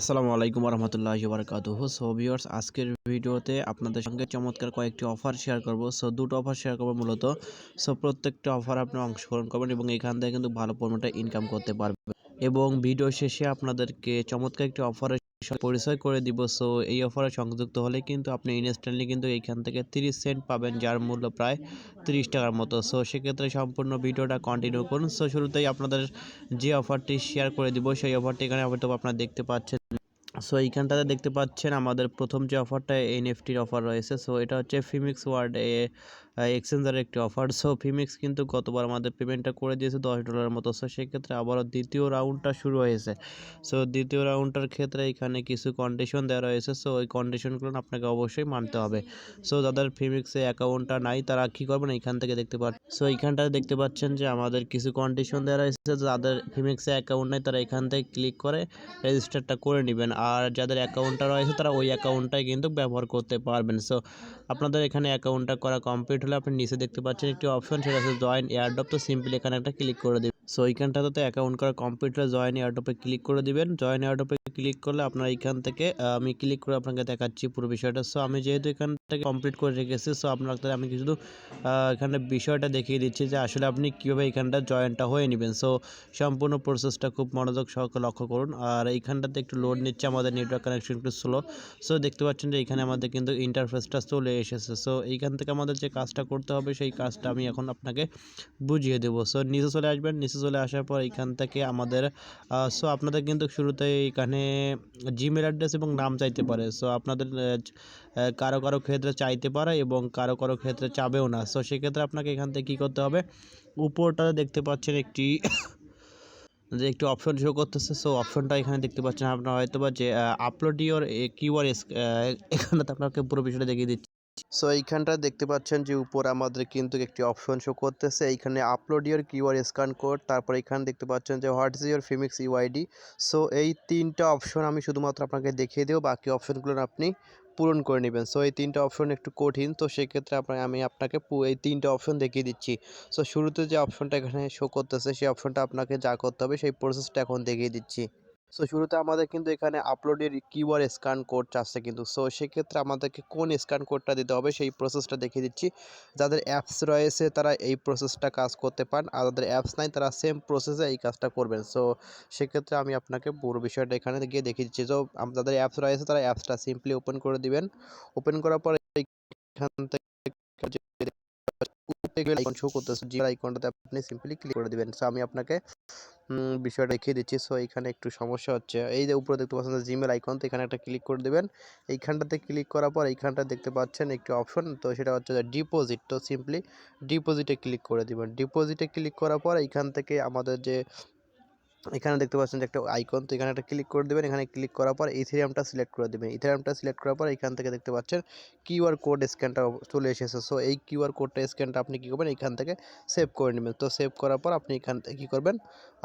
আসসালামু আলাইকুম রহমতুল্লাহি বারকাতুহ সো ভিউয়ার্স আজকের ভিডিওতে আপনাদের সঙ্গে চমৎকার কয়েকটি অফার শেয়ার করব। সো দুটো অফার শেয়ার করব মূলত। সো প্রত্যেকটা অফার আপনি অংশগ্রহণ করবেন এবং এখান থেকে কিন্তু ভালো পরিমাণে ইনকাম করতে পারবেন। এবং ভিডিও শেষে আপনাদেরকে চমৎকার একটি অফারের পরিচয় করে দিব। সো এই অফারে সংযুক্ত হলে কিন্তু আপনি ইনস্ট্যান্টলি কিন্তু এইখান থেকে তিরিশ সেন্ট পাবেন, যার মূল্য প্রায় তিরিশ টাকার মতো। সো সেক্ষেত্রে সম্পূর্ণ ভিডিওটা কন্টিনিউ করুন। সো শুরুতেই আপনাদের যে অফারটি শেয়ার করে দিব, সেই অফারটি এখানে হয়তো আপনারা দেখতে পাচ্ছেন। সো এইখানটাতে দেখতে পাচ্ছেন আমাদের প্রথম যে অফারটা এনএফটির অফার রয়েছে। সো এটা হচ্ছে ফিমিক্স ওয়ার্ড এক্সচেঞ্জারের একটি অফার সো ফিমিক্স কিন্তু গতবার আমাদের পেমেন্টটা করে দিয়েছে দশ ডলারের মতো। সো সেক্ষেত্রে আবারও দ্বিতীয় রাউন্ডটা শুরু হয়েছে। সো দ্বিতীয় রাউন্ডটার ক্ষেত্রে এখানে কিছু কন্ডিশন দেওয়া রয়েছে। সো ওই কন্ডিশনগুলো আপনাকে অবশ্যই মানতে হবে। সো যাদের ফিমিক্সে অ্যাকাউন্টটা নাই, তারা কী করবেন? এখান থেকে দেখতে পাচ্ছেন। সো এইখানটাতে দেখতে পাচ্ছেন যে আমাদের কিছু কন্ডিশন দেওয়া রয়েছে। যাদের ফিমিক্সে অ্যাকাউন্ট নেই, তারা এখান থেকে ক্লিক করে রেজিস্টারটা করে নেবেন। আর যাদের অ্যাকাউন্টটা রয়েছে, তারা ওই অ্যাকাউন্টটাই কিন্তু ব্যবহার করতে পারবেন। সো আপনাদের এখানে অ্যাকাউন্টটা করা কমপ্লিট হলে আপনি নিচে দেখতে পাচ্ছেন একটি অপশন সেটা হচ্ছে জয়েন এয়ারড্রপ তো সিম্পলি এখানে একটা ক্লিক করে দেবেন। সো এইখানটাতে তো অ্যাকাউন্ট করা কমপ্লিট হলে জয়েন এয়ারড্রপে ক্লিক করে দিবেন। জয়েন এয়ারড্রপে ক্লিক করলে আপনার এইখান থেকে আমি ক্লিক করে আপনাকে দেখাচ্ছি পুরো বিষয়টা। সো আমি যেহেতু এখান থেকে কমপ্লিট করে রেখেছি সো আপনার আমি কিছু এখানে বিষয়টা দেখিয়ে দিচ্ছি যে আসলে আপনি কীভাবে এইখানটা জয়েনটা হয়ে নেবেন। সো সম্পূর্ণ প্রসেসটা খুব মনোযোগ সহকারে লক্ষ্য করুন। আর এইখানটাতে একটু লোড নিচ্ছে আমাদের নেটওয়ার্ক কানেকশন একটু স্লো সো দেখতে পাচ্ছেন যে এখানে আমাদের কিন্তু ইন্টারফেসটা চলে এসেছে। সো এইখান থেকে আমাদের যে কাজটা করতে হবে, সেই কাজটা আমি এখন আপনাকে বুঝিয়ে দেবো। সো নিচে চলে আসবেন, নিচে চলে আসার পর এইখান থেকে আমাদের সো আপনাদের কিন্তু শুরুতে এখানে জিমেল অ্যাড্রেস এবং নাম চাইতে পারে। সো আপনাদের কারও কারও ক্ষেত্রে চাইতে পারে এবং কারও কারও ক্ষেত্রে চাবেও না। সো সেক্ষেত্রে আপনাকে এখান থেকে কী করতে হবে উপরটাতে দেখতে পাচ্ছেন একটি, যে একটি অপশন শো করতেছে। সো অপশনটা এখানে দেখতে পাচ্ছেন আপনারা হয়তো বা যে আপলোড ইওর কিউআর এখানে তো আপনাকে পুরো বিষয়টা দেখিয়ে দিচ্ছি। সো এইখানটা দেখতে পাচ্ছেন যে উপর আমাদের কিন্তু একটি অপশন শো করতেছে। এইখানে upload your QR scan code তারপর এখানে দেখতে পাচ্ছেন যে হোয়াট ইজ ইওর ফিমিক্স ইউআইডি সো এই তিনটা অপশন আমি শুধুমাত্র আপনাকে দেখিয়ে দেবো, বাকি অপশনগুলো আপনি পূরণ করে নেবেন। সো এই তিনটা অপশন একটু কঠিন, তো সেক্ষেত্রে আপনার আমি আপনাকে এই তিনটা অপশন দেখিয়ে দিচ্ছি। সো শুরুতে যে অপশনটা এখানে শো করতেছে, সেই অপশনটা আপনাকে যা করতে হবে, সেই প্রসেসটা এখন দেখিয়ে দিচ্ছি। সো শুরুতে আমাদের কিন্তু এখানে আপলোডের কিউআর স্ক্যান কোড চাচ্ছে কিন্তু। সো সেক্ষেত্রে আমাদেরকে কোন স্ক্যান কোডটা দিতে হবে সেই প্রসেসটা দেখিয়ে দিচ্ছি। যাদের অ্যাপস রয়েছে তারা এই প্রসেসটা কাজ করতে পান আর যাদের অ্যাপস নাই তারা সেম প্রসেসে এই কাজটা করবেন। সো সেক্ষেত্রে আমি আপনাকে পুরো বিষয়টা এখানে গিয়ে দেখিয়ে দিচ্ছি। তো যাদের অ্যাপস রয়েছে তারা অ্যাপসটা সিম্পলি ওপেন করে দিবেন। ওপেন করার পরে এখান থেকে শো করতেছে। আইকনটাতে আপনি সিম্পলি ক্লিক করে দিবেন। সো আমি আপনাকে বিষয়টা দেখিয়ে দিচ্ছি। সো এখানে একটু সমস্যা হচ্ছে। এই যে উপরে দেখতে পাচ্ছেন জিমেল আইকন তো এখানে একটা ক্লিক করে দেবেন। এইখানটাতে ক্লিক করার পর এইখানটা দেখতে পাচ্ছেন একটি অপশন তো সেটা হচ্ছে ডিপোজিট তো সিম্পলি ডিপোজিটে ক্লিক করে দেবেন। ডিপোজিটে ক্লিক করার পর এইখান থেকে আমাদের যে এখানে দেখতে পাচ্ছেন যে একটা আইকন তো এখানে একটা ক্লিক করে দেবেন। এখানে ক্লিক করার পর ইথেরিয়ামটা সিলেক্ট করে দেবেন। ইথেরিয়ামটা সিলেক্ট করার পর এখান থেকে দেখতে পাচ্ছেন কিউআর কোড স্ক্যানটা চলে এসেছে। সো এই কিউআর কোডটা স্ক্যানটা আপনি কী করবেন? এখান থেকে সেভ করে নেবেন। তো সেভ করার পর আপনি এখান থেকে কী করবেন?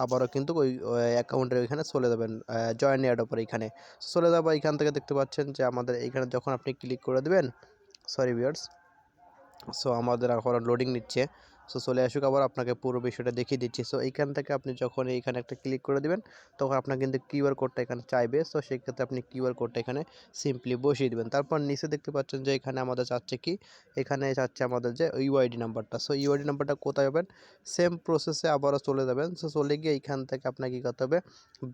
আবারও কিন্তু ওই অ্যাকাউন্টের ওইখানে চলে যাবেন জয়েন এয়ার ওপর এখানে। চলে যাওয়ার পর এখান থেকে দেখতে পাচ্ছেন যে আমাদের এখানে যখন আপনি ক্লিক করে দেবেন সরি ভিউয়ার্স সো আমাদের এখন লোডিং নিচ্ছে। সো চলে আসুক, আবার আপনাকে পুরো বিষয়টা দেখিয়ে দিচ্ছি। সো এইখান থেকে আপনি যখন এইখানে একটা ক্লিক করে দিবেন, তখন আপনার কিন্তু কিউআর কোডটা এখানে চাইবে। সো সেক্ষেত্রে আপনি কিউআর কোডটা এখানে সিম্পলি বসিয়ে দেবেন। তারপর নিচে দেখতে পাচ্ছেন যে এখানে আমাদের চাচ্ছে কি? এখানে চাচ্ছে আমাদের যে ইউআইডি নাম্বারটা সো ইউআইডি নাম্বারটা কোথায় পাবেন? সেম প্রসেসে আবারও চলে যাবেন। সো চলে গিয়ে এইখান থেকে আপনাকে কী করতে হবে?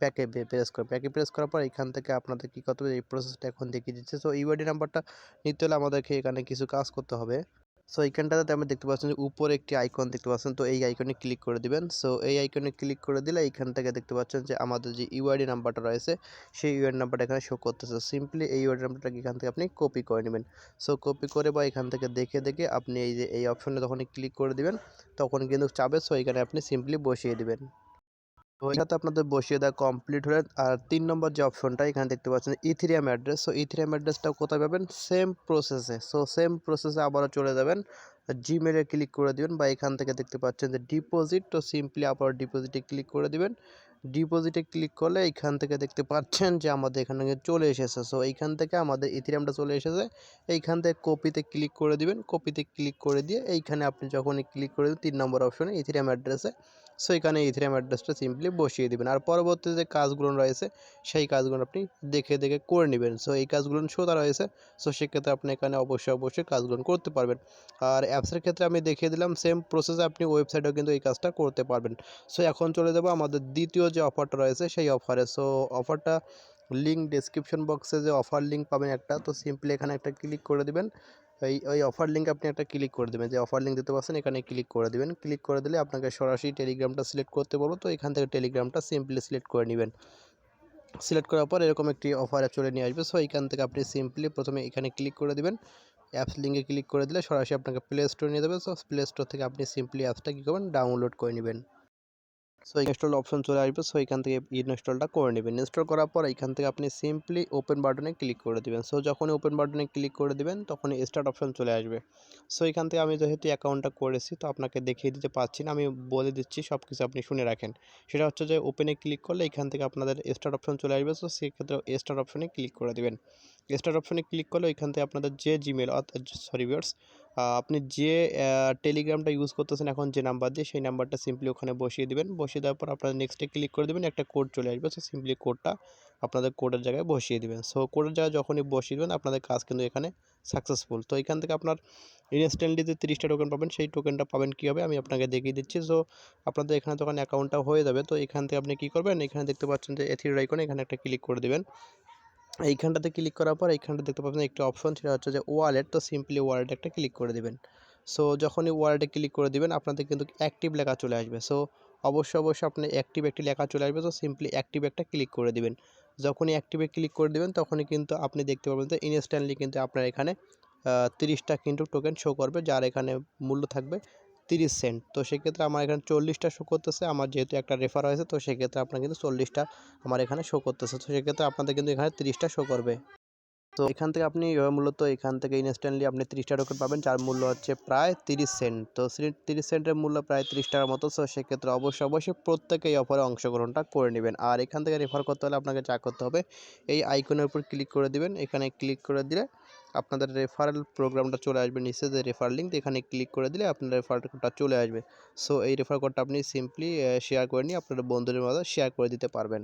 ব্যাকে প্রেস করে ব্যাকে প্রেস করার পর এখান থেকে আপনাদের কী করতে হবে? এই প্রসেসটা এখন দেখিয়ে দিচ্ছে। সো ইউআইডি নাম্বারটা নিতে হলে আমাদেরকে এখানে কিছু কাজ করতে হবে। সো এইখানটাতে আপনি দেখতে পাচ্ছেন যে উপরে একটি আইকন দেখতে পাচ্ছেন। তো এই আইকনে ক্লিক করে দিবেন। সো এই আইকনে ক্লিক করে দিলে এইখান থেকে দেখতে পাচ্ছেন যে আমাদের যে ইউআইডি নাম্বারটা রয়েছে, সেই ইউআইডি নাম্বারটা এখানে শো করতেছে। সিম্পলি এই ইউআইডি নাম্বারটাকে এখান থেকে আপনি কপি করে নেবেন। সো কপি করে বা এখান থেকে দেখে দেখে আপনি এই যে এই অপশনে যখনই ক্লিক করে দিবেন, তখন কিন্তু চাবে সো এখানে আপনি সিম্পলি বসিয়ে দিবেন। তো এটাতে আপনাদের বসিয়ে দেওয়া কমপ্লিট হলে, আর তিন নম্বর যে অপশনটা এখানে দেখতে পাচ্ছেন ইথিরিয়াম অ্যাড্রেস সো ইথিরিয়াম অ্যাড্রেসটা কোথায় পাবেন? সেম প্রসেসে সো সেম প্রসেসে আবারও চলে যাবেন। জিমেলে ক্লিক করে দিবেন বা এখান থেকে দেখতে পাচ্ছেন যে ডিপোজিট তো সিম্পলি আবার ডিপোজিটে ক্লিক করে দিবেন। ডিপোজিটে ক্লিক করলে এইখান থেকে দেখতে পাচ্ছেন যে আমাদের এখানে চলে এসেছে। সো এইখান থেকে আমাদের ইথিরিয়ামটা চলে এসেছে। এইখান থেকে কপিতে ক্লিক করে দিবেন। কপিতে ক্লিক করে দিয়ে এইখানে আপনি যখনই ক্লিক করে দেবেন, তিন নম্বর অপশনে ইথিরিয়াম অ্যাড্রেসে সো এখানে ইথেরিয়াম অ্যাড্রেসটা সিম্পলি বসিয়ে দিবেন। আর পরবর্তী যে কাজগুলো রয়েছে, সেই কাজগুলো আপনি দেখে দেখে করে নেবেন। সো এই কাজগুলো সোজা রয়েছে, সো সেক্ষেত্রে আপনি এখানে অবশ্যই অবশ্যই কাজগুলো করতে পারবেন। আর অ্যাপসের ক্ষেত্রে আমি দেখিয়ে দিলাম সেম প্রসেসে আপনি ওয়েবসাইটেও কিন্তু এই কাজটা করতে পারবেন। সো এখন চলে যাব আমাদের দ্বিতীয় যে অফারটা রয়েছে, সেই অফারে। সো অফারটা লিঙ্ক ডেসক্রিপশন বক্সে যে অফার লিঙ্ক পাবেন একটা, তো সিম্পলি এখানে একটা ক্লিক করে দিবেন। এই ওই অফার লিঙ্ক আপনি একটা ক্লিক করে দেবেন। যে অফার লিঙ্ক দিতে পারছেন, এখানে ক্লিক করে দেবেন। ক্লিক করে দিলে আপনাকে সরাসরি টেলিগ্রামটা সিলেক্ট করতে বলব। তো এখান থেকে টেলিগ্রামটা সিম্পলি সিলেক্ট করে নেবেন। সিলেক্ট করার পর এরকম একটি অফার চলে নিয়ে আসবে। সো এখান থেকে আপনি সিম্পলি প্রথমে এখানে ক্লিক করে দেবেন। অ্যাপস লিঙ্কে ক্লিক করে দিলে সরাসরি আপনাকে প্লে স্টোর নিয়ে দেবে সো প্লে স্টোর থেকে আপনি সিম্পলি অ্যাপসটা কী করবেন? ডাউনলোড করে নেবেন। সো ইনস্টল অপশন চলে আসবে। সো এখান থেকে ইনস্টলটা করে নেবেন। ইনস্টল করার পর এখান থেকে আপনি সিম্পলি ওপেন বাটনে ক্লিক করে দেবেন। সো যখনই ওপেন বাটনে ক্লিক করে দেবেন, তখনই স্টার্ট অপশন চলে আসবে। সো এখান থেকে আমি যেহেতু অ্যাকাউন্টটা করেছি, তো আপনাকে দেখিয়ে দিতে পারছি না। আমি বলে দিচ্ছি সব কিছু আপনি শুনে রাখেন। সেটা হচ্ছে যে ওপেনে ক্লিক করলে এখান থেকে আপনাদের স্টার্ট অপশন চলে আসবে। সো সেক্ষেত্রে স্টার্ট অপশনে ক্লিক করে দেবেন। স্টার্ট অপশনে ক্লিক করলে এখান থেকে আপনাদের যে জিমেল সরি ভিউয়ার্স আপনি যে টেলিগ্রামটা ইউজ করতেছেন এখন যে নাম্বার দিয়ে, সেই নাম্বারটা সিম্পলি ওখানে বসিয়ে দেবেন। বসিয়ে দেওয়ার পর আপনারা নেক্সটে ক্লিক করে দেবেন, একটা কোড চলে আসবে। সো সিম্পলি কোডটা আপনাদের কোডের জায়গায় বসিয়ে দেবেন। সো কোডের জায়গায় যখনই বসিয়ে দেবেন, আপনাদের কাজ কিন্তু এখানে সাকসেসফুল তো এখান থেকে আপনার ইনস্ট্যান্টলি যে তিরিশটা টোকেন পাবেন, সেই টোকেনটা পাবেন কীভাবে? আমি আপনাকে দেখিয়ে দিচ্ছি। সো আপনাদের এখানে যখন অ্যাকাউন্টটা হয়ে যাবে। তো এখান থেকে আপনি কী করবেন? এখানে দেখতে পাচ্ছেন যে এথির আইকন এখানে একটা ক্লিক করে দেবেন। এইখানটাতে ক্লিক করার পর এইখানটা দেখতে পাবেন একটি অপশন সেটা হচ্ছে যে ওয়ালেট তো সিম্পলি ওয়ালেট একটা ক্লিক করে দেবেন। সো যখনই ওয়ালেটে ক্লিক করে দেবেন, আপনাদের কিন্তু অ্যাক্টিভ লেখা চলে আসবে। সো অবশ্যই অবশ্যই আপনি অ্যাক্টিভ একটি লেখা চলে আসবে। তো সিম্পলি অ্যাক্টিভ একটা ক্লিক করে দেবেন। যখনই অ্যাক্টিভে ক্লিক করে দেবেন, তখনই কিন্তু আপনি দেখতে পাবেন যে ইনস্ট্যান্টলি কিন্তু আপনার এখানে তিরিশটা কিন্তু টোকেন শো করবে, যার এখানে মূল্য থাকবে তিরিশ সেন্ট। তো সেক্ষেত্রে আমার এখানে চল্লিশটা শো করতেছে। আমার যেহেতু একটা রেফার হয়েছে, তো সেক্ষেত্রে আপনার কিন্তু চল্লিশটা আমার এখানে শো করতেছে। তো সেক্ষেত্রে আপনাদের কিন্তু এখানে তিরিশটা শো করবে। তো এখান থেকে আপনি মূলত এখান থেকে ইনস্ট্যান্টলি আপনি তিরিশটা টোকেন পাবেন, যার মূল্য হচ্ছে প্রায় তিরিশ সেন্ট তো তিরিশ সেন্টের মূল্য প্রায় তিরিশ টাকার মতো, তো সেক্ষেত্রে অবশ্যই অবশ্যই প্রত্যেকে এই অফারে অংশগ্রহণটা করে নেবেন। আর এখান থেকে রেফার করতে হলে আপনাকে যা করতে হবে, এই আইকনের উপর ক্লিক করে দিবেন। এখানে ক্লিক করে দিলে আপনাদের রেফারেল প্রোগ্রামটা চলে আসবে, নিচে যে রেফার লিঙ্ক এখানে ক্লিক করে দিলে আপনার রেফার কোডটা চলে আসবে। সো এই রেফার কোডটা আপনি সিম্পলি শেয়ার করে নিয়ে আপনার বন্ধুদের মধ্যে শেয়ার করে দিতে পারবেন।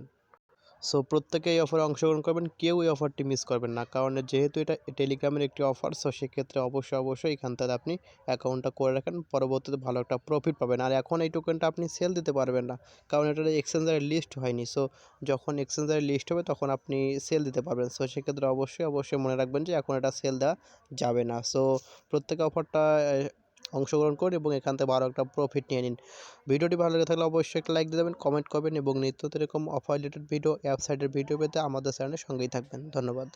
সো প্রত্যেকে এই অফারে অংশগ্রহণ করবেন, কেউ এই অফারটি মিস করবেন না। কারণ যেহেতু এটা টেলিগ্রামের একটি অফার সো সেক্ষেত্রে অবশ্যই অবশ্যই এখান থেকে আপনি অ্যাকাউন্টটা করে রাখেন, পরবর্তীতে ভালো একটা প্রফিট পাবেন। আর এখন এই টোকেনটা আপনি সেল দিতে পারবেন না, কারণ এটা এক্সচেঞ্জারের লিস্ট হয়নি। সো যখন এক্সচেঞ্জারের লিস্ট হবে, তখন আপনি সেল দিতে পারবেন। সো সেক্ষেত্রে অবশ্যই অবশ্যই মনে রাখবেন যে এখন এটা সেল দেওয়া যাবে না। সো প্রত্যেক অফারটা অংশগ্রহণ করুন এবং এখান থেকে ভালো একটা প্রফিট নিয়ে নিন। ভিডিওটি ভালো লেগে থাকলে অবশ্যই একটা লাইক দিয়ে দেবেন কমেন্ট করবেন এবং নিত্য এরকম অফার রিলেটেড ভিডিও ওয়েবসাইটের ভিডিও পেতে আমাদের চ্যানেলের সঙ্গেই থাকবেন। ধন্যবাদ।